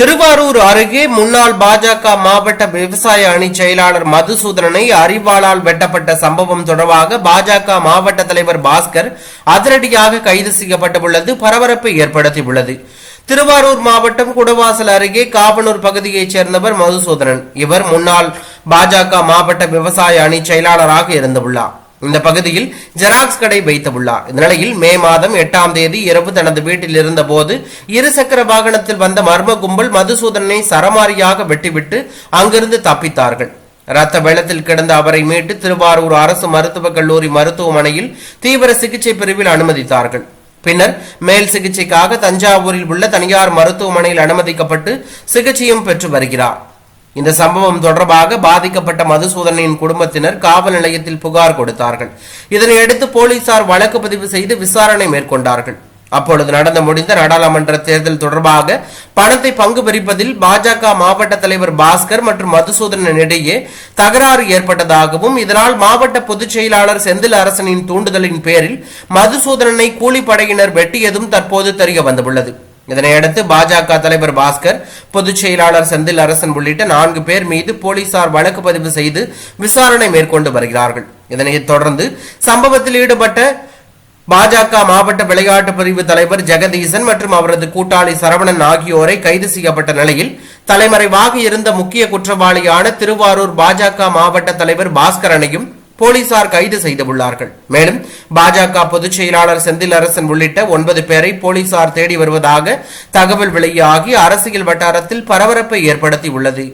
திருவாரூர் அருகே முன்னாள் பாஜக மாவட்ட விவசாய அணி செயலாளர் மதுசூதனனை அறிவாளால் வெட்டப்பட்ட சம்பவம் தொடர்பாக பாஜக மாவட்ட தலைவர் பாஸ்கர் அதிரடியாக கைது செய்யப்பட்டுள்ளது பரபரப்பை ஏற்படுத்தியுள்ளது. திருவாரூர் மாவட்டம் குடவாசல் அருகே காவனூர் பகுதியைச் சேர்ந்தவர் மதுசூதனன். இவர் முன்னாள் பாஜக மாவட்ட விவசாய அணி செயலாளராக இருந்துள்ளார். இந்த பகுதியில் ஜெராக்ஸ் கடை வைத்துள்ளார். இந்த நிலையில் மே மாதம் எட்டாம் தேதி இரவு தனது வீட்டில் இருந்தபோது இருசக்கர வாகனத்தில் வந்த மர்ம கும்பல் மதுசூதனனை சரமாரியாக வெட்டிவிட்டு அங்கிருந்து தப்பித்தார்கள். ரத்த வெள்ளத்தில் கிடந்த அவரை மீட்டு திருவாரூர் அரசு மருத்துவக் கல்லூரி மருத்துவமனையில் தீவிர சிகிச்சை பிரிவில் அனுமதித்தார்கள். பின்னர் மேல் சிகிச்சைக்காக தஞ்சாவூரில் உள்ள தனியார் மருத்துவமனையில் அனுமதிக்கப்பட்டு சிகிச்சையும் பெற்று வருகிறார். இந்த சம்பவம் தொடர்பாக பாதிக்கப்பட்ட மதுசூதனின் குடும்பத்தினர் காவல் நிலையத்தில் புகார் கொடுத்தார்கள். இதனையடுத்து போலீசார் வழக்கு பதிவு செய்து விசாரணை மேற்கொண்டார்கள். அப்பொழுது நடந்து முடிந்த நாடாளுமன்ற தேர்தல் தொடர்பாக பணத்தை பங்கு பிரிப்பதில் பாஜக மாவட்ட தலைவர் பாஸ்கர் மற்றும் மதுசூதனன் இடையே தகராறு ஏற்பட்டதாகவும் இதனால் மாவட்ட பொதுச் செயலாளர் செந்தில் அரசனின் தூண்டுதலின் பேரில் மதுசூதனனை கூலிப்படையினர் வெட்டியதும் தற்போது தெரிய வந்துள்ளது. இதனையடுத்து பாஜக தலைவர் பாஸ்கர் பொதுச் செயலாளர் செந்தில் அரசன் உள்ளிட்ட நான்கு பேர் மீது போலீசார் வழக்கு பதிவு செய்து விசாரணை மேற்கொண்டு வருகிறார்கள். இதனைத் தொடர்ந்து சம்பவத்தில் ஈடுபட்ட பாஜக மாவட்ட விளையாட்டு பிரிவு தலைவர் ஜெகதீசன் மற்றும் அவரது கூட்டாளி சரவணன் ஆகியோரை கைது செய்யப்பட்ட நிலையில் தலைமறைவாக இருந்த முக்கிய குற்றவாளியான திருவாரூர் பாஜக மாவட்ட தலைவர் பாஸ்கரனையும் போலீசார் கைது செய்துள்ளார்கள். மேலும் பாஜக பொதுச் செயலாளர் செந்தில் அரசன் உள்ளிட்ட ஒன்பது பேரை போலீசார் தேடி வருவதாக தகவல் வெளியாகி அரசியல் வட்டாரத்தில் பரபரப்பை ஏற்படுத்தியுள்ளது.